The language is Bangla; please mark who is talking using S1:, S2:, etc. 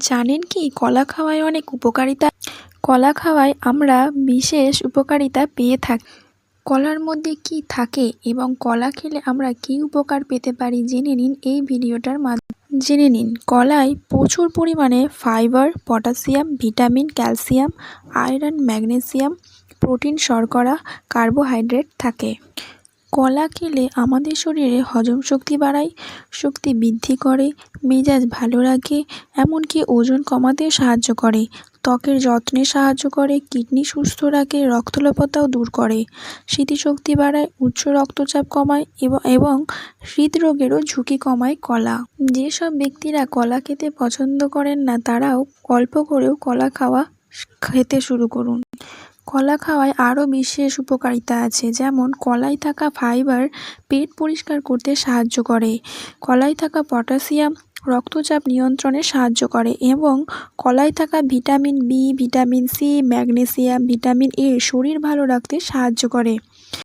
S1: জানেন কি, কলা খাওয়ায় অনেক উপকারিতা। কলা খাওয়ায় আমরা বিশেষ উপকারিতা পেয়ে থাকি। কলার মধ্যে কি থাকে এবং কলা খেলে আমরা কী উপকার পেতে পারি জেনে নিন এই ভিডিওটার মাধ্যমে। জেনে নিন, কলায় প্রচুর পরিমাণে fibre, potassium, vitamin, calcium, iron, magnesium, protein, শর্করা, কার্বোহাইড্রেট থাকে। কলা খেলে আমাদের শরীরে হজম শক্তি বাড়ায়, শক্তি বৃদ্ধি করে, মেজাজ ভালো রাখে, এমনকি ওজন কমাতে সাহায্য করে। ত্বকের যত্নে সাহায্য করে, কিডনি সুস্থ রাখে, রক্তলোপতাও দূর করে। স্মৃতিশক্তি বাড়ায়, উচ্চ রক্তচাপ কমায় এবং হৃদরোগেরও ঝুঁকি কমায় কলা। যেসব ব্যক্তিরা কলা খেতে পছন্দ করেন না, তারাও অল্প করেও কলা খাওয়া খেতে শুরু করুন। কলা খাওয়ায় আরও বিশেষ উপকারিতা আছে, যেমন কলায় থাকা ফাইবার পেট পরিষ্কার করতে সাহায্য করে। কলায় থাকা পটাশিয়াম রক্তচাপ নিয়ন্ত্রণে সাহায্য করে এবং কলায় থাকা vitamin B, vitamin C, magnesium, vitamin A শরীর ভালো রাখতে সাহায্য করে।